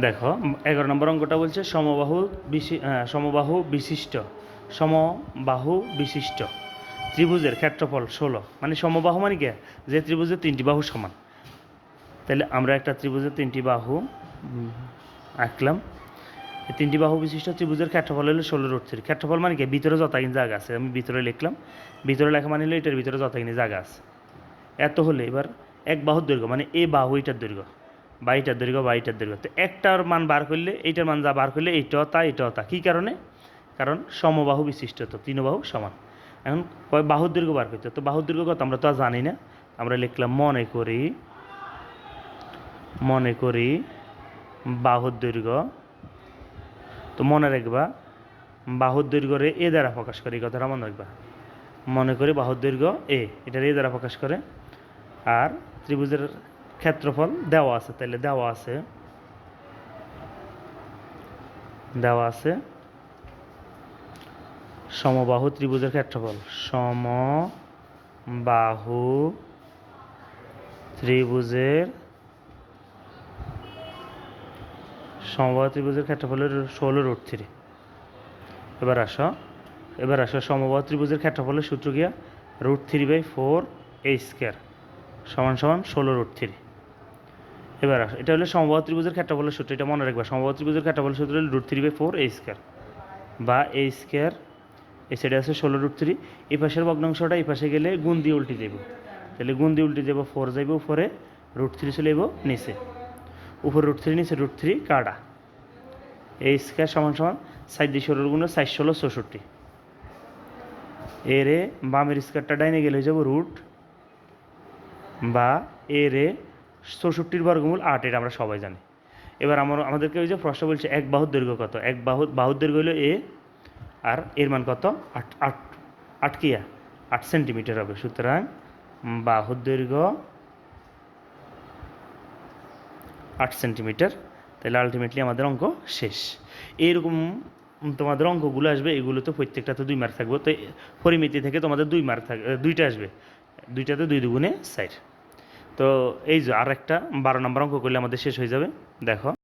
দেখো, এগারো নম্বর অঙ্কটা বলছে সমবাহু বিশি- সমবাহু বিশিষ্ট সমবাহু বিশিষ্ট। ত্রিভুজের ক্ষেত্রফল ষোলো। মানে সমবাহু মানে কি? যে ত্রিভুজের তিনটি বাহু সমান। তাহলে আমরা একটা ত্রিভুজের তিনটি বাহু আঁকলাম। তিনটি বাহু বিশিষ্ট ত্রিভুজের ক্ষেত্রফল হলো ষোলো রুট থ্রি ক্ষেত্রফল মানে কি? ভিতরে যতখানি জায়গা আছে। আমি ভিতরে লিখলাম। ভিতরে লেখা মানে হলো এটার ভিতরে যতখানি জায়গা আছে। এত হলে এবার এক বাহুর দৈর্ঘ্য মানে এ বাহু এটার দৈর্ঘ্য। বা এইটার দৈর্ঘ্য বা এইটার দৈর্ঘ্য। তো একটার মান বার করলে, এইটার মান যা বার করলে এইটাও তা এটাও তা। কী কারণে? কারণ সমবাহু বিশিষ্ট, তো তিন বাহু সমান। এখন কয় বাহুর দৈর্ঘ্য বার করতে? তো বাহুর দৈর্ঘ্য কত? আমরা তো জানি না। আমরা লিখলাম মনে করি মনে করি বাহুর দৈর্ঘ্য। তো মনে রাখবা, বাহুর দৈর্ঘ্য রে এ দ্বারা প্রকাশ করে, এই কথাটা মনে রাখবা। মনে করি বাহুর দৈর্ঘ্য এ এটার এ দ্বারা প্রকাশ করে। আর ত্রিভুজের ক্ষেত্রফল দেওয়া আছে তাহলে দেওয়া আছে দেওয়া আছে সমবাহু ত্রিভুজের ক্ষেত্রফল, সমবাহু ত্রিভুজের সমবাহু ত্রিভুজের ক্ষেত্রফলের ষোলো রুট থ্রি এবার আসো এবার আসো, সমবাহু ত্রিভুজের ক্ষেত্রফলের সূত্র গিয়া root three by four a square সমান সমান ষোলো রুট থ্রি এবার এটা হলো সমবাহু ত্রিভুজের ক্ষেত্রফলের সূত্র, এটা মনে রাখবা। সমবাহু ত্রিভুজের ক্ষেত্রফলের সূত্র হলো root three by four a square বা এ স্কোয়ার এই সাইডে আছে ষোলো রুট থ্রি এই পাশের ভগ্নাংশটা এই পাশে গেলে গুণ দিয়ে উল্টে যাব তাহলে গুণ দিয়ে উল্টে যাব ফোর যাইব উপরে রুট থ্রি চলে যাব নিচে। উপরে রুট থ্রি নিচে রুট থ্রি কাটা। এই স্কোয়ার সমান সমান সাইড দিয়ে ষোলোর গুণ সাইড ষোলো চৌষট্টি। এর বামের স্কোয়ারটা ডাইনে গেলে হয়ে যাব রুট বা এর চৌষট্টির বর্গমূল আট, এটা আমরা সবাই জানি। এবার আমার, আমাদেরকে ওই যে প্রশ্ন বলছে, এক বাহুর দৈর্ঘ্য কত? এক বাহু, বাহুর দৈর্ঘ্য হলো এ, আর এর মান কত? আট আট আট কিয়া আট সেন্টিমিটার হবে। সুতরাং বাহুর দৈর্ঘ্য আট সেন্টিমিটার। তাহলে আলটিমেটলি আমাদের অঙ্ক শেষ। এরকম তোমাদের অঙ্কগুলো আসবে, এগুলোতে প্রত্যেকটাতে দুই মার্ক থাকবে। তো পরিমিতি থেকে তোমাদের দুই মার্ক থাকবে দুইটা আসবে। দুইটাতে দুই দুগুণে সাইড তো এই যে আর একটা বারো নম্বর অঙ্ক করলে আমাদের শেষ হয়ে যাবে। দেখো।